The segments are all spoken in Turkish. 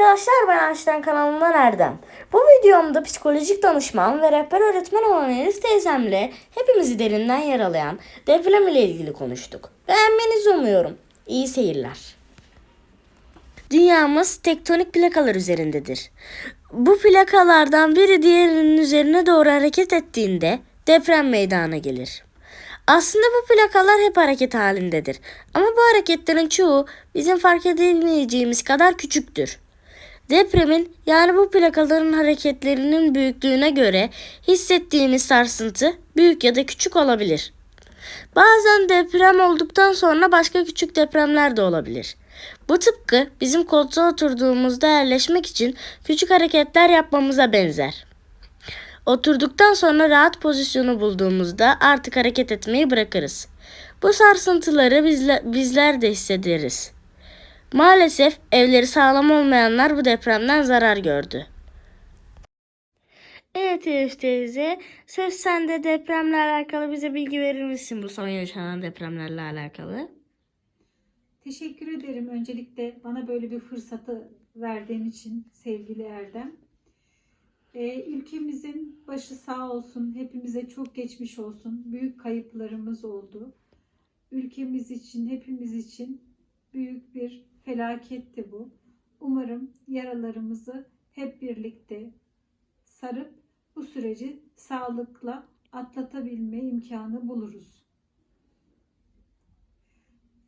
Arkadaşlar ben Einstein kanalından Erdem. Bu videomda psikolojik danışman ve rehber öğretmen olan Elif teyzemle hepimizi derinden yaralayan deprem ile ilgili konuştuk. Beğenmenizi umuyorum. İyi seyirler. Dünyamız tektonik plakalar üzerindedir. Bu plakalardan biri diğerinin üzerine doğru hareket ettiğinde deprem meydana gelir. Aslında bu plakalar hep hareket halindedir. Ama bu hareketlerin çoğu bizim fark edemeyeceğimiz kadar küçüktür. Depremin yani bu plakaların hareketlerinin büyüklüğüne göre hissettiğimiz sarsıntı büyük ya da küçük olabilir. Bazen deprem olduktan sonra başka küçük depremler de olabilir. Bu tıpkı bizim koltuğa oturduğumuzda yerleşmek için küçük hareketler yapmamıza benzer. Oturduktan sonra rahat pozisyonu bulduğumuzda artık hareket etmeyi bırakırız. Bu sarsıntıları bizle, bizler de hissederiz. Maalesef evleri sağlam olmayanlar bu depremden zarar gördü. Evet Elif teyze, söz sende depremle alakalı bize bilgi verir misin bu son yaşanan depremlerle alakalı? Teşekkür ederim öncelikle bana böyle bir fırsatı verdiğin için sevgili Erdem. Ee, ülkemizin başı sağ olsun, hepimize çok geçmiş olsun. Büyük kayıplarımız oldu. Ülkemiz için, hepimiz için büyük bir felaketti bu. Umarım yaralarımızı hep birlikte sarıp bu süreci sağlıkla atlatabilme imkanı buluruz.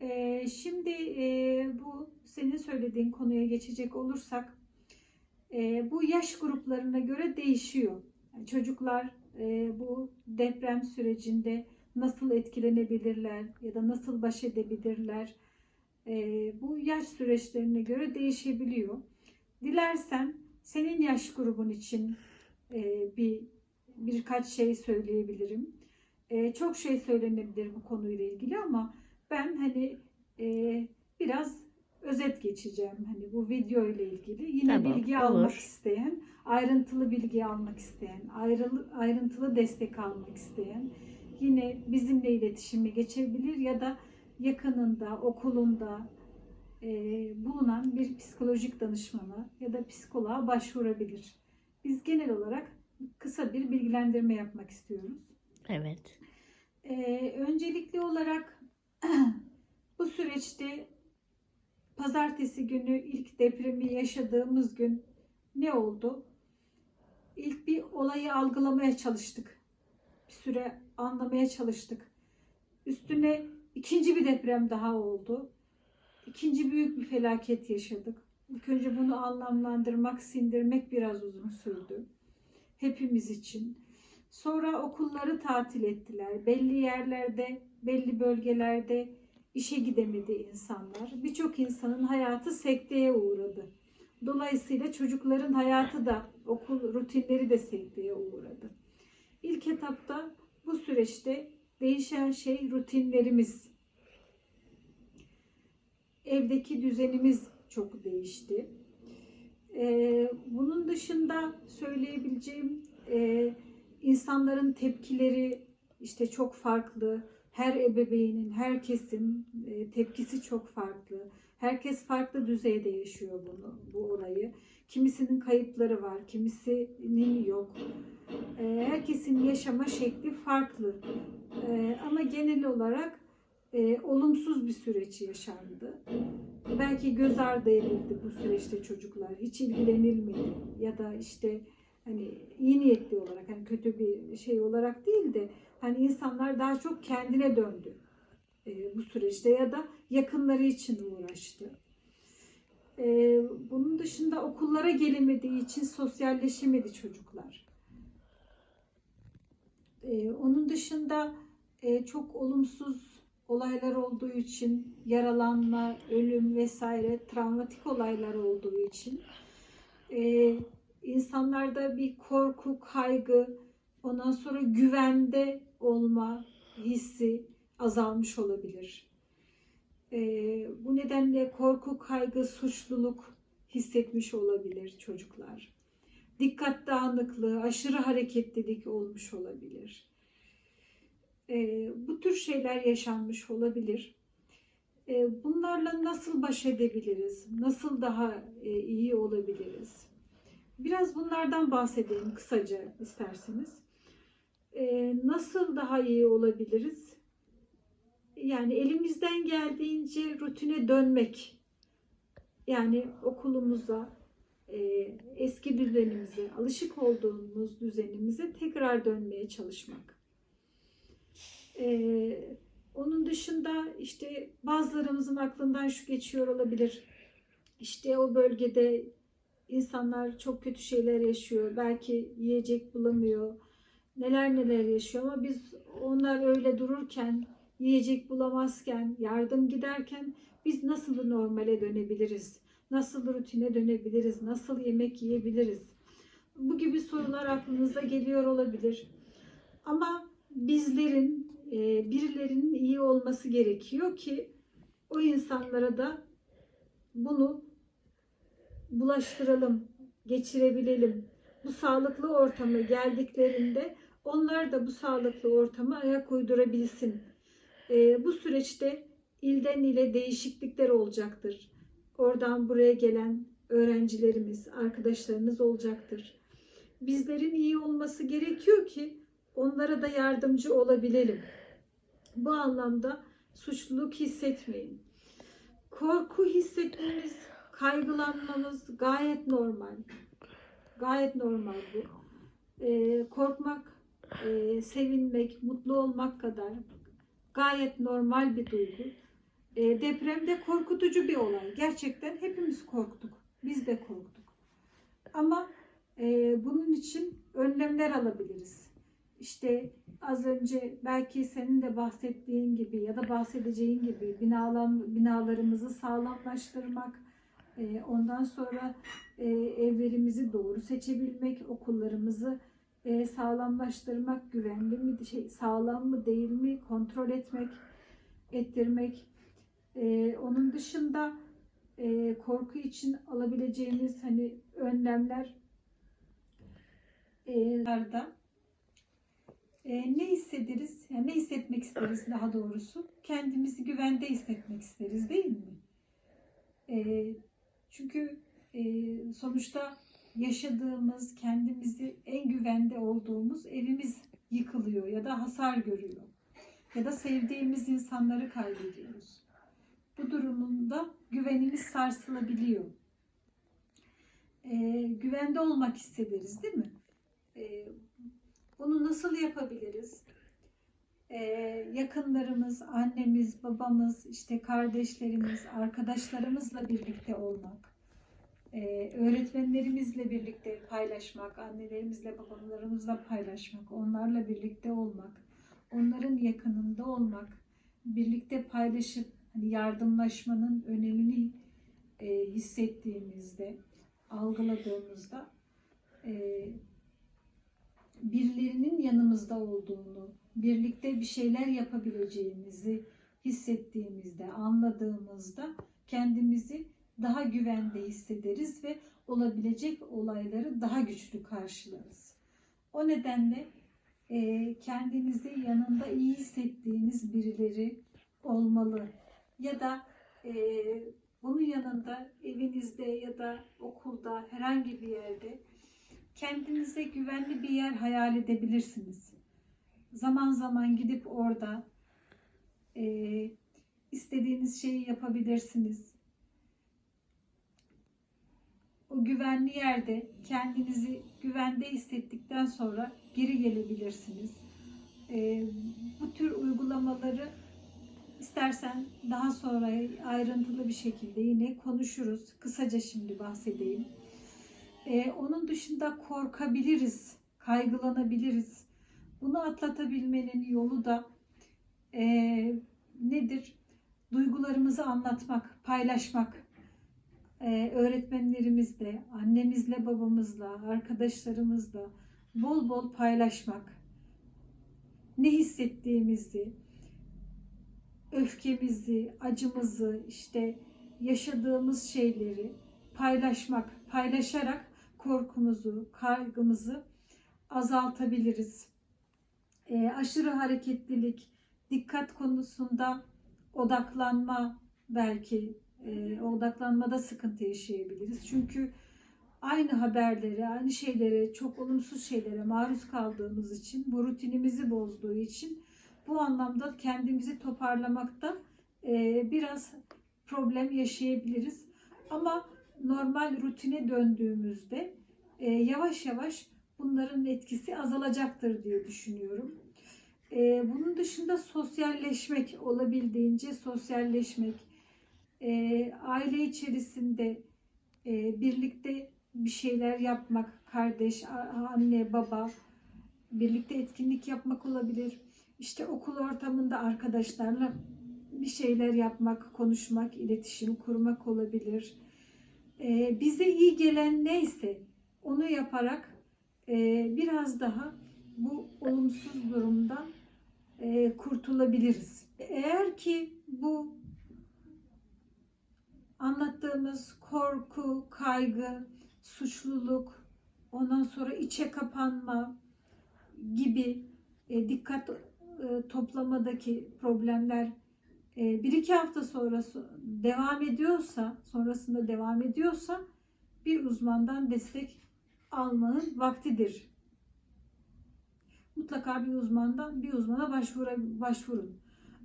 Ee, şimdi e, bu senin söylediğin konuya geçecek olursak e, bu yaş gruplarına göre değişiyor. Yani çocuklar e, bu deprem sürecinde nasıl etkilenebilirler ya da nasıl baş edebilirler bu yaş süreçlerine göre değişebiliyor. Dilersen senin yaş grubun için e, bir birkaç şey söyleyebilirim. E, çok şey söylenebilir bu konuyla ilgili ama ben hani e, biraz özet geçeceğim hani bu video ile ilgili. Yine Tamam, bilgi olur. almak isteyen, ayrıntılı bilgi almak isteyen, ayrılı, ayrıntılı destek almak isteyen yine bizimle iletişime geçebilir ya da yakınında, okulunda e, bulunan bir psikolojik danışmana ya da psikoloğa başvurabilir. Biz genel olarak kısa bir bilgilendirme yapmak istiyoruz. Evet. Ee, öncelikli olarak bu süreçte pazartesi günü ilk depremi yaşadığımız gün ne oldu? İlk bir olayı algılamaya çalıştık. Bir süre anlamaya çalıştık. Üstüne ikinci bir deprem daha oldu. İkinci büyük bir felaket yaşadık. İlk önce bunu anlamlandırmak, sindirmek biraz uzun sürdü. Hepimiz için. Sonra okulları tatil ettiler. Belli yerlerde, belli bölgelerde işe gidemedi insanlar. Birçok insanın hayatı sekteye uğradı. Dolayısıyla çocukların hayatı da, okul rutinleri de sekteye uğradı. İlk etapta bu süreçte değişen şey rutinlerimiz. Evdeki düzenimiz çok değişti. Ee, bunun dışında söyleyebileceğim e, insanların tepkileri işte çok farklı. Her ebeveynin, herkesin e, tepkisi çok farklı. Herkes farklı düzeyde yaşıyor bunu, bu olayı. Kimisinin kayıpları var, kimisinin yok. E, herkesin yaşama şekli farklı. E, ama genel olarak e, olumsuz bir süreç yaşandı. Belki göz ardı edildi bu süreçte çocuklar. Hiç ilgilenilmedi ya da işte hani iyi niyetli olarak hani kötü bir şey olarak değil de hani insanlar daha çok kendine döndü e, bu süreçte ya da yakınları için uğraştı. E, bunun dışında okullara gelemediği için sosyalleşemedi çocuklar. E, onun dışında e, çok olumsuz olaylar olduğu için yaralanma, ölüm vesaire travmatik olaylar olduğu için e, insanlarda bir korku, kaygı, ondan sonra güvende olma hissi azalmış olabilir. Ee, bu nedenle korku, kaygı, suçluluk hissetmiş olabilir çocuklar. Dikkat dağınıklığı, aşırı hareketlilik olmuş olabilir. Ee, bu tür şeyler yaşanmış olabilir. E, bunlarla nasıl baş edebiliriz? Nasıl daha e, iyi olabiliriz? Biraz bunlardan bahsedeyim kısaca isterseniz. E, nasıl daha iyi olabiliriz? Yani elimizden geldiğince rutine dönmek. Yani okulumuza, e, eski düzenimize, alışık olduğumuz düzenimize tekrar dönmeye çalışmak. E, onun dışında işte bazılarımızın aklından şu geçiyor olabilir. İşte o bölgede insanlar çok kötü şeyler yaşıyor. Belki yiyecek bulamıyor. Neler neler yaşıyor ama biz onlar öyle dururken, yiyecek bulamazken, yardım giderken biz nasıl normale dönebiliriz? Nasıl rutine dönebiliriz? Nasıl yemek yiyebiliriz? Bu gibi sorular aklınıza geliyor olabilir. Ama bizlerin, birilerinin iyi olması gerekiyor ki o insanlara da bunu bulaştıralım, geçirebilelim. Bu sağlıklı ortama geldiklerinde onlar da bu sağlıklı ortama ayak uydurabilsin. E, bu süreçte ilden ile değişiklikler olacaktır. Oradan buraya gelen öğrencilerimiz, arkadaşlarımız olacaktır. Bizlerin iyi olması gerekiyor ki onlara da yardımcı olabilelim. Bu anlamda suçluluk hissetmeyin. Korku hissetmemiz, kaygılanmamız gayet normal. Gayet normal bu. Ee, korkmak, e, sevinmek, mutlu olmak kadar gayet normal bir duygu. E, depremde korkutucu bir olay. Gerçekten hepimiz korktuk. Biz de korktuk. Ama e, bunun için önlemler alabiliriz. İşte az önce belki senin de bahsettiğin gibi ya da bahsedeceğin gibi binalar, binalarımızı sağlamlaştırmak, e, ondan sonra e, evlerimizi doğru seçebilmek, okullarımızı e, sağlamlaştırmak, güvenli mi, şey, sağlam mı değil mi kontrol etmek, ettirmek. E, onun dışında e, korku için alabileceğimiz hani önlemler e, e, ne hissederiz? Yani ne hissetmek isteriz daha doğrusu? Kendimizi güvende hissetmek isteriz değil mi? E, çünkü e, sonuçta yaşadığımız, kendimizi en güvende olduğumuz evimiz yıkılıyor ya da hasar görüyor. Ya da sevdiğimiz insanları kaybediyoruz. Bu durumunda güvenimiz sarsılabiliyor. E, güvende olmak isteriz değil mi? E, bunu nasıl yapabiliriz? Ee, yakınlarımız, annemiz, babamız, işte kardeşlerimiz, arkadaşlarımızla birlikte olmak, ee, öğretmenlerimizle birlikte paylaşmak, annelerimizle, babalarımızla paylaşmak, onlarla birlikte olmak, onların yakınında olmak, birlikte paylaşıp hani yardımlaşmanın önemini e, hissettiğimizde, algıladığımızda e, birilerinin yanımızda olduğunu, birlikte bir şeyler yapabileceğimizi hissettiğimizde, anladığımızda kendimizi daha güvende hissederiz ve olabilecek olayları daha güçlü karşılarız. O nedenle e, kendinizi yanında iyi hissettiğiniz birileri olmalı ya da e, bunun yanında evinizde ya da okulda herhangi bir yerde kendinize güvenli bir yer hayal edebilirsiniz. Zaman zaman gidip orada e, istediğiniz şeyi yapabilirsiniz. O güvenli yerde kendinizi güvende hissettikten sonra geri gelebilirsiniz. E, bu tür uygulamaları istersen daha sonra ayrıntılı bir şekilde yine konuşuruz. Kısaca şimdi bahsedeyim. Ee, onun dışında korkabiliriz, kaygılanabiliriz. Bunu atlatabilmenin yolu da e, nedir? Duygularımızı anlatmak, paylaşmak. Ee, öğretmenlerimizle, annemizle, babamızla, arkadaşlarımızla bol bol paylaşmak. Ne hissettiğimizi, öfkemizi, acımızı, işte yaşadığımız şeyleri paylaşmak, paylaşarak korkumuzu, kaygımızı azaltabiliriz. E, aşırı hareketlilik, dikkat konusunda odaklanma belki e, odaklanmada sıkıntı yaşayabiliriz. Çünkü aynı haberlere, aynı şeylere, çok olumsuz şeylere maruz kaldığımız için, bu rutinimizi bozduğu için bu anlamda kendimizi toparlamakta e, biraz problem yaşayabiliriz. Ama normal rutine döndüğümüzde e, yavaş yavaş bunların etkisi azalacaktır diye düşünüyorum. E, bunun dışında sosyalleşmek, olabildiğince sosyalleşmek, e, aile içerisinde e, birlikte bir şeyler yapmak, kardeş, anne, baba, birlikte etkinlik yapmak olabilir. İşte okul ortamında arkadaşlarla bir şeyler yapmak, konuşmak, iletişim kurmak olabilir. E, bize iyi gelen neyse onu yaparak e, biraz daha bu olumsuz durumdan e, kurtulabiliriz. Eğer ki bu anlattığımız korku, kaygı, suçluluk, ondan sonra içe kapanma gibi e, dikkat toplamadaki problemler bir iki hafta sonra devam ediyorsa, sonrasında devam ediyorsa bir uzmandan destek almanın vaktidir. Mutlaka bir uzmandan bir uzmana başvura, başvurun.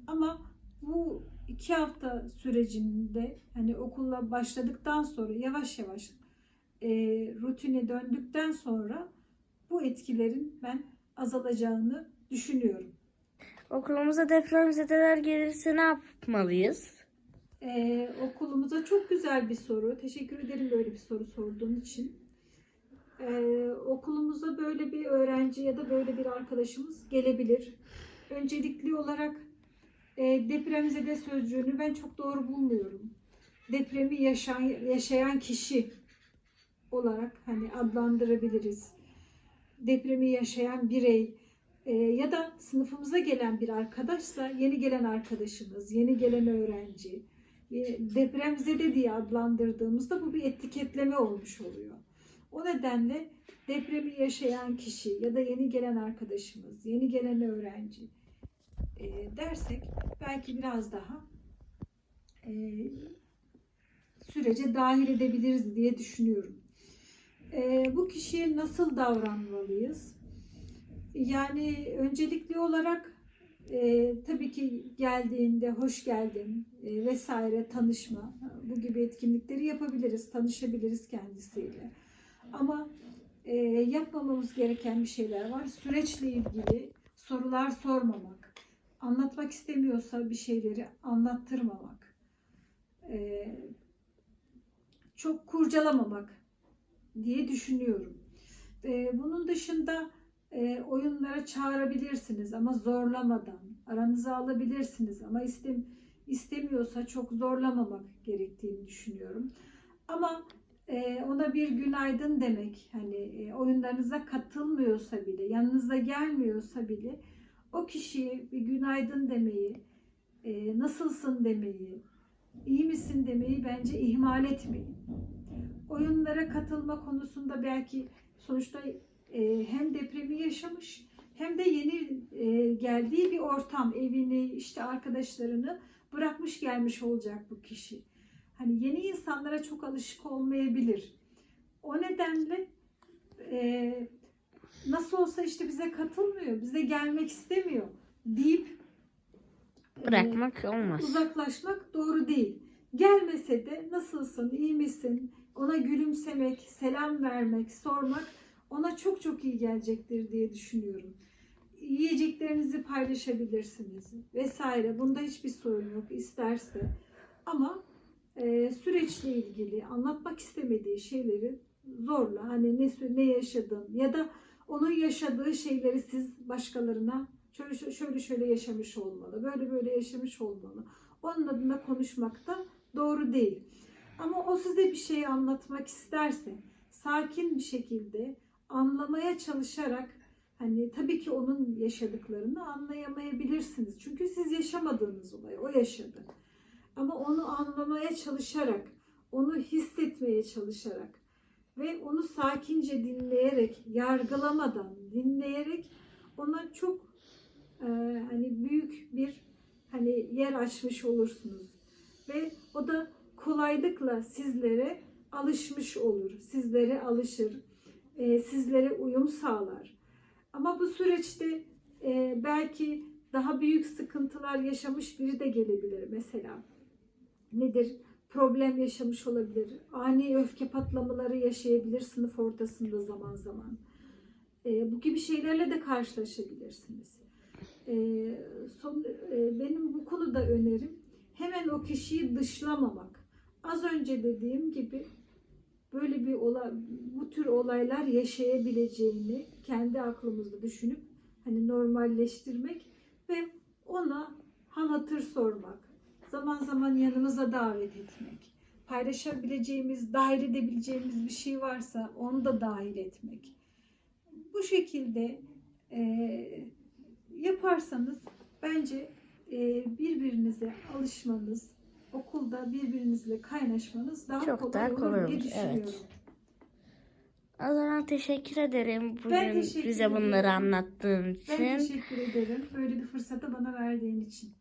Ama bu iki hafta sürecinde hani okulla başladıktan sonra yavaş yavaş e, rutine döndükten sonra bu etkilerin ben azalacağını düşünüyorum. Okulumuza depremzedeler gelirse ne yapmalıyız? Ee, okulumuza çok güzel bir soru. Teşekkür ederim böyle bir soru sorduğun için. Ee, okulumuza böyle bir öğrenci ya da böyle bir arkadaşımız gelebilir. Öncelikli olarak e, depremzede sözcüğünü ben çok doğru bulmuyorum. Depremi yaşayan, yaşayan kişi olarak hani adlandırabiliriz. Depremi yaşayan birey e, ya da sınıfımıza gelen bir arkadaşsa yeni gelen arkadaşımız, yeni gelen öğrenci, e, depremzede diye adlandırdığımızda bu bir etiketleme olmuş oluyor. O nedenle depremi yaşayan kişi ya da yeni gelen arkadaşımız, yeni gelen öğrenci e, dersek belki biraz daha e, sürece dahil edebiliriz diye düşünüyorum. E, bu kişiye nasıl davranmalıyız? Yani öncelikli olarak e, tabii ki geldiğinde hoş geldin e, vesaire tanışma bu gibi etkinlikleri yapabiliriz, tanışabiliriz kendisiyle. Ama e, yapmamamız gereken bir şeyler var. Süreçle ilgili sorular sormamak, anlatmak istemiyorsa bir şeyleri anlattırmamak, e, çok kurcalamamak diye düşünüyorum. E, bunun dışında e, oyunlara çağırabilirsiniz ama zorlamadan, aranıza alabilirsiniz ama istem istemiyorsa çok zorlamamak gerektiğini düşünüyorum. Ama e, ona bir günaydın demek, hani e, oyunlarınıza katılmıyorsa bile, yanınıza gelmiyorsa bile o kişiye bir günaydın demeyi, e, nasılsın demeyi, iyi misin demeyi bence ihmal etmeyin. Oyunlara katılma konusunda belki sonuçta e, hem depremi yaşamış hem de yeni e, geldiği bir ortam, evini, işte arkadaşlarını bırakmış gelmiş olacak bu kişi. Hani yeni insanlara çok alışık olmayabilir. O nedenle e, nasıl olsa işte bize katılmıyor, bize gelmek istemiyor deyip e, Bırakmak olmaz. uzaklaşmak doğru değil. Gelmese de nasılsın, iyi misin? Ona gülümsemek, selam vermek, sormak ona çok çok iyi gelecektir diye düşünüyorum. Yiyeceklerinizi paylaşabilirsiniz vesaire. Bunda hiçbir sorun yok isterse. Ama e, süreçle ilgili anlatmak istemediği şeyleri zorla hani ne ne yaşadın ya da onun yaşadığı şeyleri siz başkalarına şöyle şöyle şöyle yaşamış olmalı, böyle böyle yaşamış olmalı. Onun adına konuşmak da doğru değil. Ama o size bir şey anlatmak isterse sakin bir şekilde anlamaya çalışarak hani tabii ki onun yaşadıklarını anlayamayabilirsiniz. Çünkü siz yaşamadığınız olayı o yaşadı. Ama onu anlamaya çalışarak, onu hissetmeye çalışarak ve onu sakince dinleyerek, yargılamadan dinleyerek ona çok e, hani büyük bir hani yer açmış olursunuz. ve o da kolaylıkla sizlere alışmış olur. Sizlere alışır. E, sizlere uyum sağlar. Ama bu süreçte e, belki daha büyük sıkıntılar yaşamış biri de gelebilir mesela. Nedir? Problem yaşamış olabilir. Ani öfke patlamaları yaşayabilir sınıf ortasında zaman zaman. E, bu gibi şeylerle de karşılaşabilirsiniz. E, son, e, benim bu konuda önerim hemen o kişiyi dışlamamak. Az önce dediğim gibi böyle bir olay, bu tür olaylar yaşayabileceğini kendi aklımızda düşünüp hani normalleştirmek ve ona hal hatır sormak, zaman zaman yanımıza davet etmek, paylaşabileceğimiz, dahil edebileceğimiz bir şey varsa onu da dahil etmek. Bu şekilde e, yaparsanız bence e, birbirinize alışmanız, okulda birbirinizle kaynaşmanız daha Çok kolay daha olur kolay diye olur, düşünüyorum. evet. O zaman teşekkür ederim bugün teşekkür bize ederim. bunları anlattığın için. Ben teşekkür ederim böyle bir fırsatı bana verdiğin için.